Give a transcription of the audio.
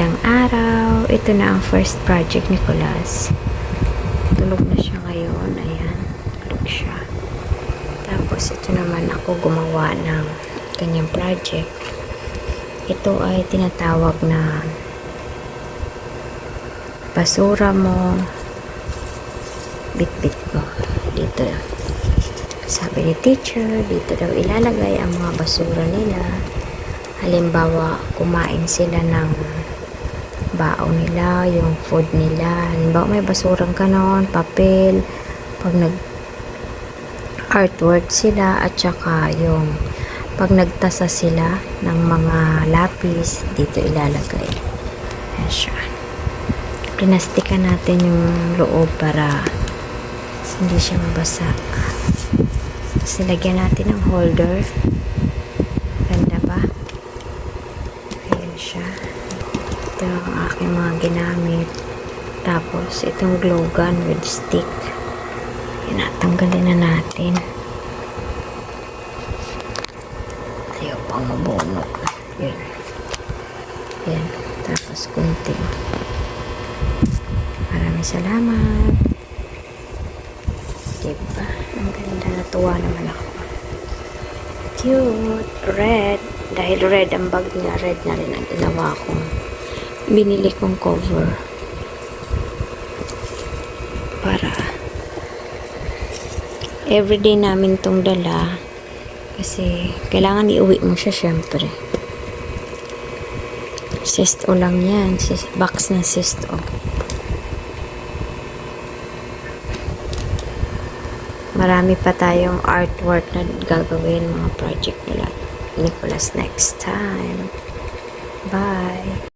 Magandang araw. Ito na ang first project ni Colas. Tulog na siya ngayon. Ayan. Tulog siya. Tapos ito naman ako gumawa ng kanyang project. Ito ay tinatawag na basura mo bit-bit mo. Dito. Sabi ni teacher, dito daw ilalagay ang mga basura nila. Halimbawa, kumain sila ng baon nila, yung food nila. Halimbawa, may basurang kanon, papel, pag nag artwork sila, at saka yung pag nagtasa sila ng mga lapis, dito ilalagay. Ayan siya. Pinastikan natin yung loob para hindi siya mabasa. Tapos nilagyan natin ng holder. Ganda ba? Ayan siya. Ito ang aking mga ginamit. Tapos, itong glue gun with stick. Inatanggalin na natin. Ayaw pang mabunot. Yan. Yan. Tapos, kunting. Maraming salamat. Diba? Ang ganda. Natuwa naman ako. Cute. Red. Dahil red ang bag niya, red na rin ang ginawa kong binili kong cover. Para everyday namin tong dala kasi kailangan iuwi mo siya syempre. Sisto lang yan. Box ng sisto. Marami pa tayong artwork na gagawin mga project nila. Nicholas next time. Bye.